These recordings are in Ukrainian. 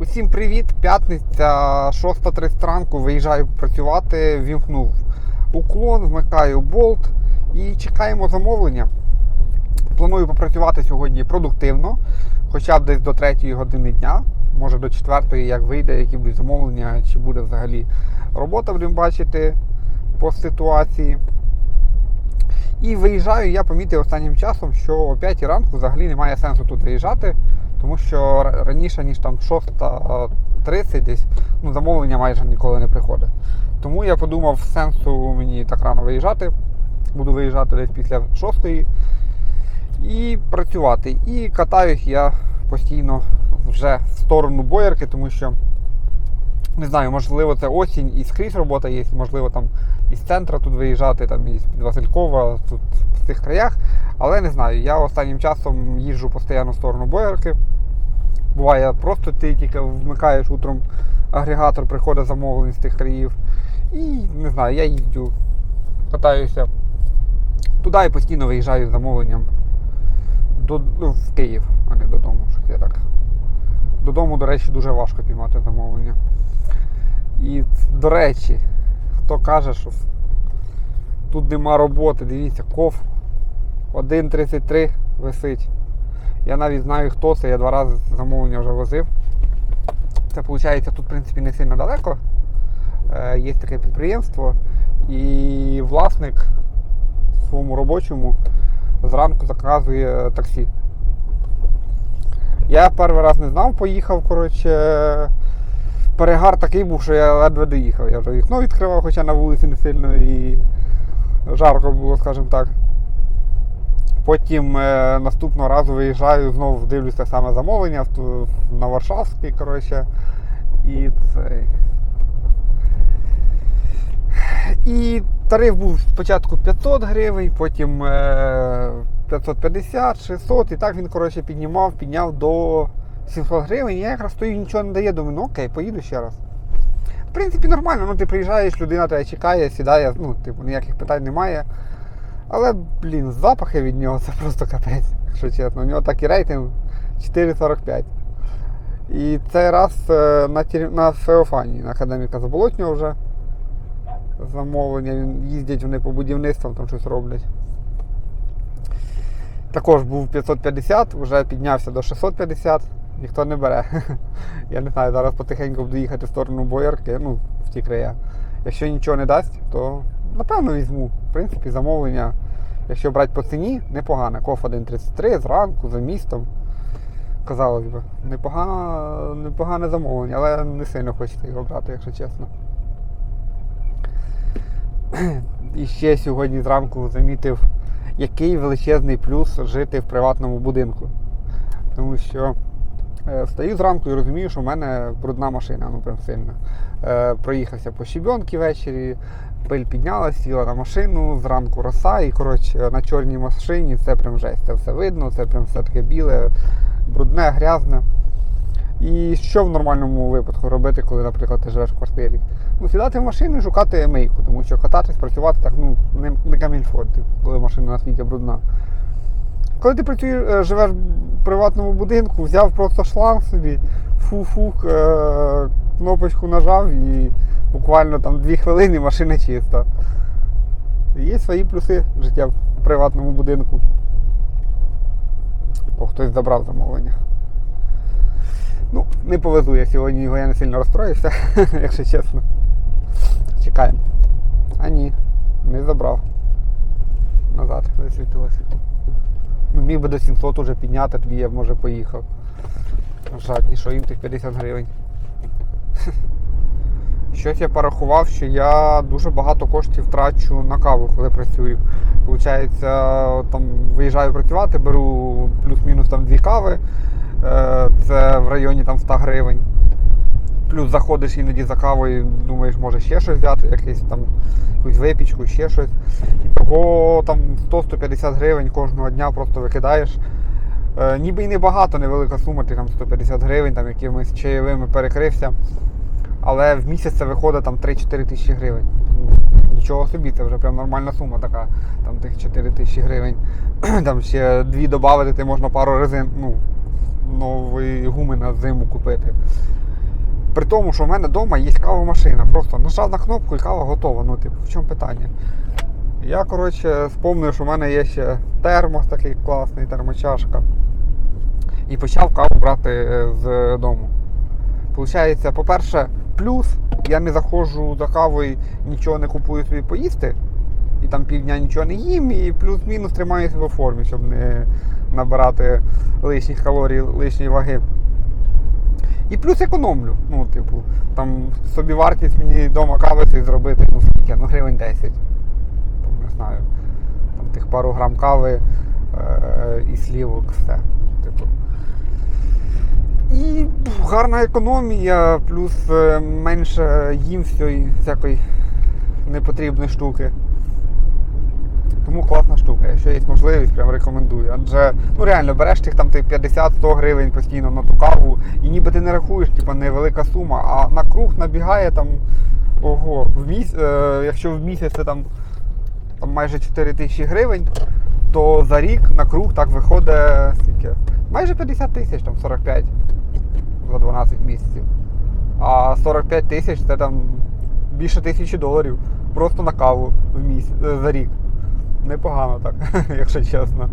Усім привіт! П'ятниця, 6.30 ранку виїжджаю працювати, вімкнув уклон, вмикаю болт і чекаємо замовлення. Планую попрацювати сьогодні продуктивно, хоча б десь до 3 години дня, може до 4, як вийде, які будуть замовлення, чи буде взагалі робота, будемо бачити по ситуації. І виїжджаю, я помітив останнім часом, що о 5 ранку взагалі немає сенсу тут виїжджати, тому що раніше, ніж там 6.30 десь, ну, замовлення майже ніколи не приходить. Тому я подумав, сенсу мені так рано виїжджати. Буду виїжджати десь після 6 і працювати. І катаюсь я постійно вже в сторону боярки, тому що не знаю, можливо, це осінь і скрізь робота є, можливо, там із центра тут виїжджати, там із Василькова, тут в цих краях. Але не знаю, я останнім часом їжджу постійно в сторону боярки. Буває, просто ти тільки вмикаєш утром агрегатор, приходить замовлення з тих країв. І не знаю, я їздю, катаюся туди і постійно виїжджаю з замовленням до, ну, в Київ, а не додому. Щось я так. Додому, до речі, дуже важко піймати замовлення. І, до речі, хто каже, що тут нема роботи, дивіться, ков 1.33 висить. Я навіть знаю, хто це, я два рази замовлення вже возив. Це виходить тут, в принципі, не сильно далеко. Е, Є таке підприємство, і власник своєму робочому зранку заказує таксі. Я перший раз не знав, поїхав, коротше. Перегар такий був, що я ледве доїхав. Я вже вікно відкривав, хоча на вулиці не сильно і жарко було, скажімо так. Потім е, наступного разу виїжджаю, знову дивлюся саме замовлення на Варшавський, коротше. І цей. І тариф був спочатку 500 гривень, потім е, 550, 600, і так він коротше, піднімав, підняв до 700 гривень. Я якраз стою, нічого не дає, думаю, ну окей, поїду ще раз. В принципі, нормально, ну ти приїжджаєш, людина тебе чекає, сідає, ну, типу, ніяких питань немає. Але, блін, запахи від нього це просто капець, якщо чесно. У нього такий рейтинг 4,45. І цей раз е, на, на Феофанії, на академіка Заболотнього вже замовлення. Він їздять вони по будівництвам, там щось роблять. Також був 550, вже піднявся до 650, ніхто не бере. Я не знаю, зараз потихеньку буду їхати в сторону боярки, ну, в ті края. Якщо нічого не дасть, то напевно візьму. В принципі, замовлення, якщо брати по ціні, непогане. Коф 1.33 зранку, за містом. Казалось би, непогане, непогане замовлення, але не сильно хочеться його брати, якщо чесно. І ще сьогодні зранку замітив, який величезний плюс жити в приватному будинку. Тому що е, встаю зранку і розумію, що в мене брудна машина, ну прям сильно. Е, проїхався по щебенки ввечері, пиль піднялась, сіла на машину, зранку роса, і коротше на чорній машині це прям жесть. Це все видно, це прям все таке біле, брудне, грязне. І що в нормальному випадку робити, коли, наприклад, ти живеш в квартирі? Ну, сідати в машину і шукати мийку, тому що кататись, працювати так, ну, не, не камільфо, ти- коли машина наскільки брудна. Коли ти працюєш, е, живеш в приватному будинку, взяв просто шланг собі, фу-фух, е, кнопочку нажав і буквально там дві хвилини машина чиста. Є свої плюси життя в приватному будинку. О, хтось забрав замовлення. Ну, не повезу я сьогодні його, я не сильно розстроївся, якщо чесно. Чекаємо. А ні, не забрав. Назад висвітилося. Ну, міг би до 700 уже підняти, тоді я б може поїхав. Жадні, що їм тих 50 гривень. Щось я порахував, що я дуже багато коштів трачу на каву, коли працюю. Получається, там виїжджаю працювати, беру плюс-мінус там дві кави. Е, Це в районі там 100 гривень. Плюс заходиш іноді за кавою, думаєш, може ще щось взяти, якийсь там якусь випічку, ще щось. І того там 100-150 гривень кожного дня просто викидаєш. Е, ніби і небагато, невелика сума, ти там 150 гривень, там якимись чаєвими перекрився. Але в місяць це виходить там 3-4 тисячі гривень. Ну, Нічого собі, це вже прям нормальна сума така, там тих 4 тисячі гривень. Там ще дві додати, ти можна пару резин, ну, нової гуми на зиму купити. При тому, що в мене вдома є кавомашина. Просто нажав на кнопку і кава готова. Ну, типу, в чому питання? Я, коротше, спомнив, що в мене є ще термос такий класний, термочашка. І почав каву брати е, з дому. Получається, по-перше, плюс я не заходжу за кавою, нічого не купую собі поїсти. І там півдня нічого не їм, і плюс-мінус тримаю себе в формі, щоб не набирати лишніх калорій, лишньої ваги. І плюс економлю. Ну, типу, там собі вартість мені вдома кави зробити, ну скільки, ну гривень 10. Там, не знаю. Там тих пару грам кави е- і слівок, все. Типу. І гарна економія, плюс е, менше їм всьої всякої непотрібної штуки. Тому класна штука. Якщо є можливість, прям рекомендую. Адже ну реально береш тих там ти 50-100 гривень постійно на ту каву, і ніби ти не рахуєш, типа невелика сума, а на круг набігає там ого, в міс... е, якщо в місяць це там, там майже 4 тисячі гривень, то за рік на круг так виходить скільки? Майже 50 тисяч, там 45 за 12 місяців. А 45 тисяч це там більше тисячі доларів просто на каву в місяць за рік. Непогано так, якщо чесно.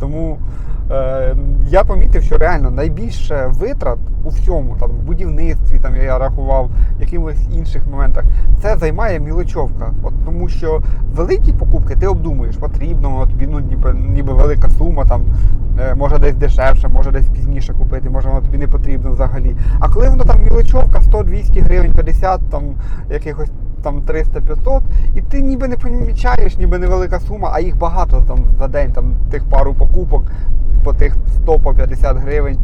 Тому е, я помітив, що реально найбільше витрат у всьому, там, в будівництві, там, я рахував, в якихось інших моментах, це займає мілочовка. От, тому що великі покупки ти обдумуєш, потрібно, тобі ну, ніби, ніби велика сума, там, е, може десь дешевше, може десь пізніше купити, може воно тобі не потрібно взагалі. А коли воно там мілочовка 100-200 гривень, 50, там якихось там 300-500, і ти ніби не помічаєш, ніби невелика сума, а їх багато там за день, там тих пару покупок по тих 100-50 гривень.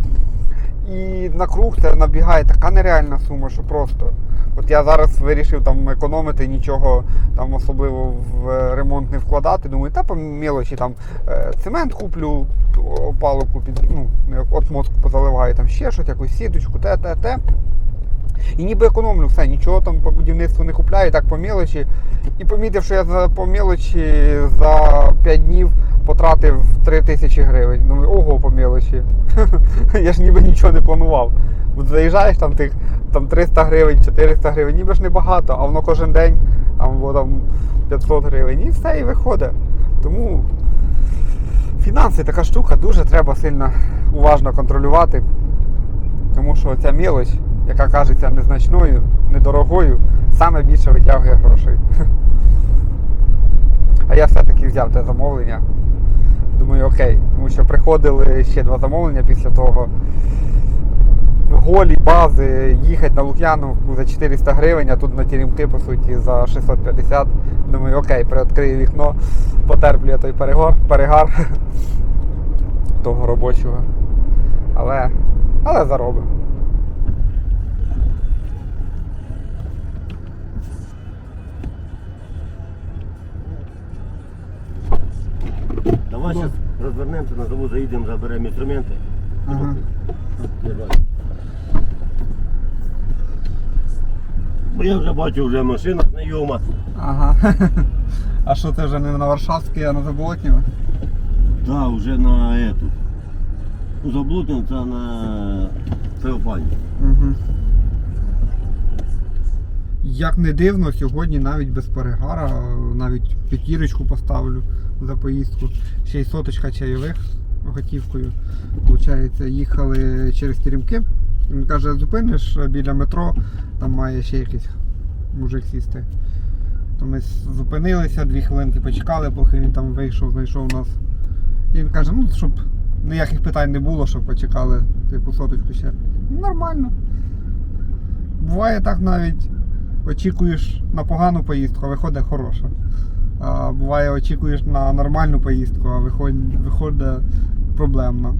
І на круг це набігає така нереальна сума, що просто. От я зараз вирішив там економити, нічого там особливо в ремонт не вкладати. Думаю, та по мелочі там е, цемент куплю, опалубку під ну, от мозку позаливаю, там ще щось, якусь сіточку, те, те, те. І ніби економлю все, нічого там по будівництву не купляю, так по мелочі. І помітив, що я за по мелочі за 5 днів потратив 3 тисячі гривень. Думаю, ого, по мелочі. я ж ніби нічого не планував. От заїжджаєш там тих там 300 гривень, 400 гривень, ніби ж небагато, а воно кожен день або там 500 гривень. І все, і виходить. Тому фінанси така штука, дуже треба сильно уважно контролювати. Тому що ця мелоч, яка кажеться незначною, недорогою, саме більше витягує грошей. А я все-таки взяв те замовлення. Думаю, окей, тому що приходили ще два замовлення після того. Голі бази, їхати на Лук'яновку за 400 гривень, а тут на Теремки, по суті, за 650. Думаю, окей, приоткрию вікно, потерплю я той перегор, перегар того робочого. Але, але заробимо. Давай зараз розвернемося на завод, заїдемо, заберемо інструменти. Ага. Давай. Бо я вже бачу, вже машина знайома. Ага. А що це вже не на Варшавській, а на Заболотнєво? Так, вже на ету. Ну, заблудним це на Феофані. Угу. Як не дивно, сьогодні навіть без перегара, навіть п'ятірочку поставлю за поїздку. Ще й соточка чайових готівкою. Получається, їхали через Теремки. Він каже, зупиниш біля метро, там має ще якийсь мужик сісти. То ми зупинилися, дві хвилинки почекали, поки він там вийшов, знайшов нас. І він каже, ну щоб ніяких питань не було, щоб почекали типу соточку ще. Нормально. Буває так навіть очікуєш на погану поїздку, а виходить хороша. А буває очікуєш на нормальну поїздку, а виходить, виходить проблемна.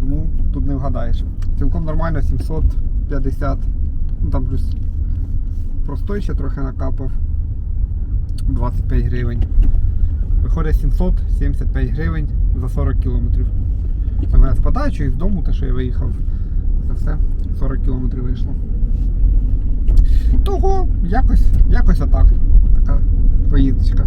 Тому тут не вгадаєш. Цілком нормально 750, ну там плюс простой ще трохи накапав. 25 гривень. Виходить 775 гривень за 40 кілометрів. Це мене з подачою і з дому, те, що я виїхав. Це все 40 кілометрів вийшло. Того якось, якось отак. Така поїздочка.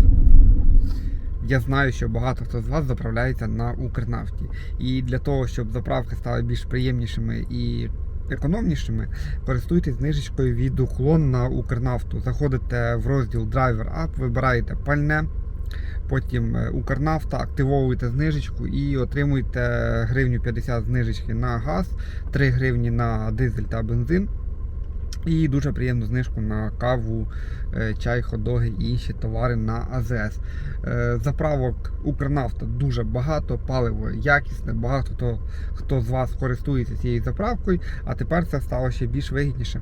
Я знаю, що багато хто з вас заправляється на Укрнафті. І для того, щоб заправки стали більш приємнішими і економнішими, користуйтесь знижечкою від уклон на Укрнафту. Заходите в розділ Driver App, вибираєте пальне. Потім е, Укрнафта, активовуєте знижечку і отримуєте гривню 50 знижечки на газ, 3 гривні на дизель та бензин. І дуже приємну знижку на каву, е, чай, ходоги і інші товари на АЗС. Е, Заправок Укрнафта дуже багато, паливо якісне, багато хто, хто з вас користується цією заправкою, а тепер це стало ще більш вигідніше.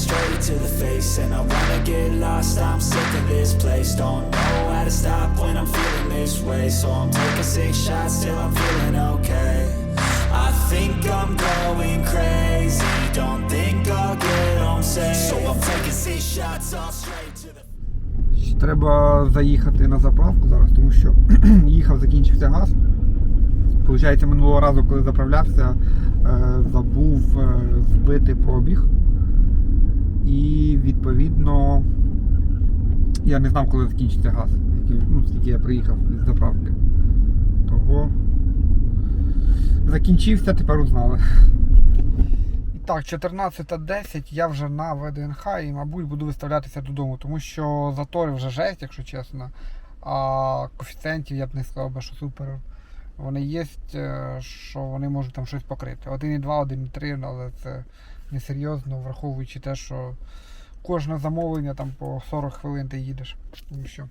straight to the face And I wanna get lost, I'm sick of this place Don't know how to stop when I'm feeling this way So I'm taking six shots till I'm feeling okay I think I'm going crazy Don't think I'll get home safe So I'm taking six shots all straight to the Треба заїхати на заправку зараз, тому що їхав, закінчився газ. Получається, минулого разу, коли заправлявся, е, забув е, збити пробіг. І відповідно я не знав, коли закінчиться газ, ну, скільки я приїхав від заправки. Того закінчився, тепер узнали. І так, 14.10 я вже на ВДНХ і, мабуть, буду виставлятися додому, тому що затори вже жесть, якщо чесно. А коефіцієнтів я б не сказав би, що супер. Вони є, е, що вони можуть там щось покрити. 1,2, 1,3, але це несерйозно, враховуючи те, що кожне замовлення там по 40 хвилин ти їдеш. Тому що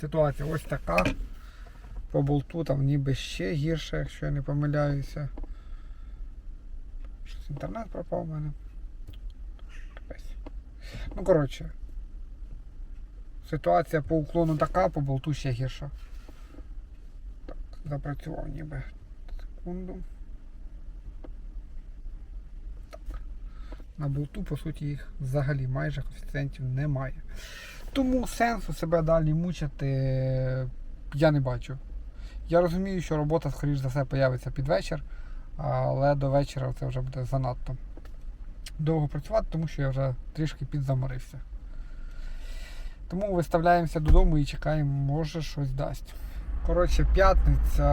ситуація ось така. По болту там ніби ще гірше, якщо я не помиляюся. Щось інтернет пропав у мене. Ну, коротше. Ситуація по уклону така, по болту ще гірша. Так, запрацював ніби. Секунду. На болту, по суті, їх взагалі майже коефіцієнтів немає. Тому сенсу себе далі мучити я не бачу. Я розумію, що робота, скоріш за все, появиться під вечір, але до вечора це вже буде занадто довго працювати, тому що я вже трішки підзаморився. Тому виставляємося додому і чекаємо, може щось дасть. Коротше, п'ятниця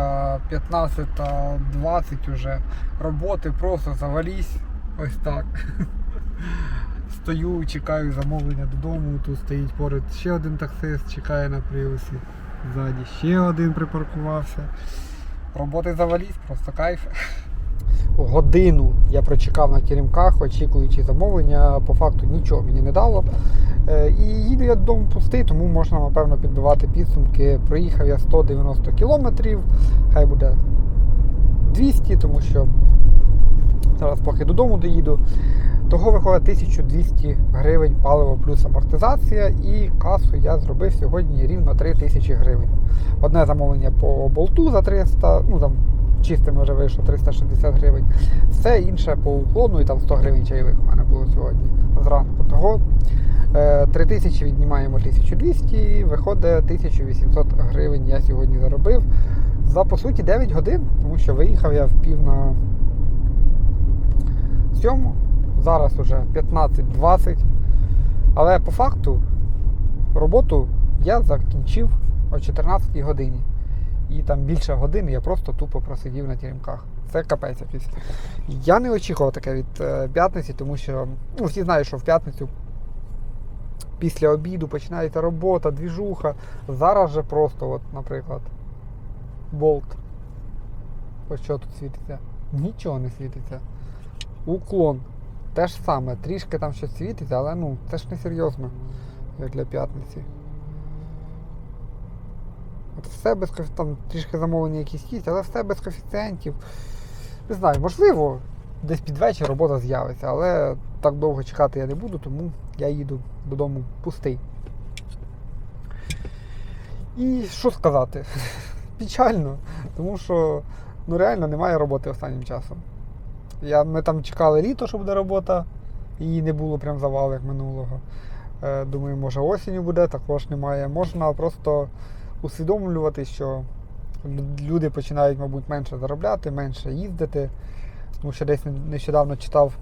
15.20 уже. Роботи просто завалісь. Ось так. Стою, чекаю замовлення додому. Тут стоїть поряд ще один таксист, чекає на приусі. Ззаді ще один припаркувався. Роботи завалісь, просто кайф. Годину я прочекав на теремках, очікуючи замовлення, по факту нічого мені не дало. Е, І їду я додому пустий, тому можна, напевно, підбивати підсумки. Проїхав я 190 кілометрів, хай буде 200, тому що зараз поки додому доїду. Того виходить 1200 гривень паливо плюс амортизація, і касу я зробив сьогодні рівно 3000 гривень. Одне замовлення по болту за 300, ну там чистими вже вийшло 360 гривень. Все інше по уклону і там 100 гривень чайових у мене було сьогодні зранку. Того е, 3000 віднімаємо 1200, виходить 1800 гривень я сьогодні заробив. За по суті 9 годин, тому що виїхав я в пів на сьому. Зараз уже 15-20. Але по факту роботу я закінчив о 14 годині. І там більше години я просто тупо просидів на тіремках. Це капець якийсь. Я не очікував таке від е, п'ятниці, тому що ну, всі знають, що в п'ятницю після обіду починається робота, двіжуха. Зараз же просто, от, наприклад, болт. Ось що тут світиться? Нічого не світиться. Уклон. Те ж саме, трішки там щось світиться, але ну, це ж не серйозно, як для п'ятниці. От все без там трішки замовлення якісь є, але все без коефіцієнтів. Не знаю, можливо, десь під вечір робота з'явиться, але так довго чекати я не буду, тому я їду додому пустий. І що сказати? печально, тому що ну, реально немає роботи останнім часом. Я, ми там чекали літо, що буде робота, її не було прям завал, як минулого. Е, думаю, може осінню буде, також немає. Можна просто усвідомлювати, що люди починають, мабуть, менше заробляти, менше їздити. Тому що десь нещодавно читав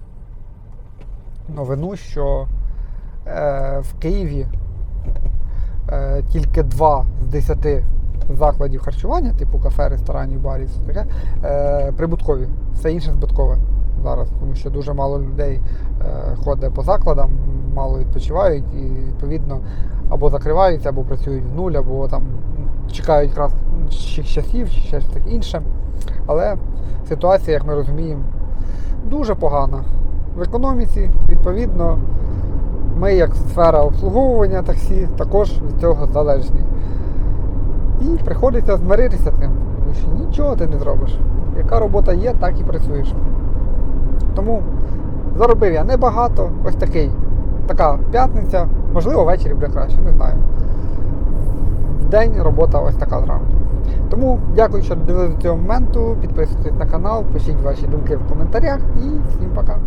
новину, що е, в Києві е, тільки два з десяти закладів харчування, типу кафе, ресторанів, барів, все таке, е, прибуткові. Все інше збиткове зараз, тому що дуже мало людей е, ходить по закладам, мало відпочивають і відповідно або закриваються, або працюють в нуль, або там чекають якраз часів, чи щось таке інше. Але ситуація, як ми розуміємо, дуже погана. В економіці, відповідно, ми, як сфера обслуговування таксі, також від цього залежні. І приходиться змиритися тому що нічого ти не зробиш. Яка робота є, так і працюєш. Тому заробив я небагато, ось такий, така п'ятниця, можливо, ввечері буде краще, не знаю. В день робота ось така зранку. Тому дякую, що додивилися до цього моменту. Підписуйтесь на канал, пишіть ваші думки в коментарях і всім пока.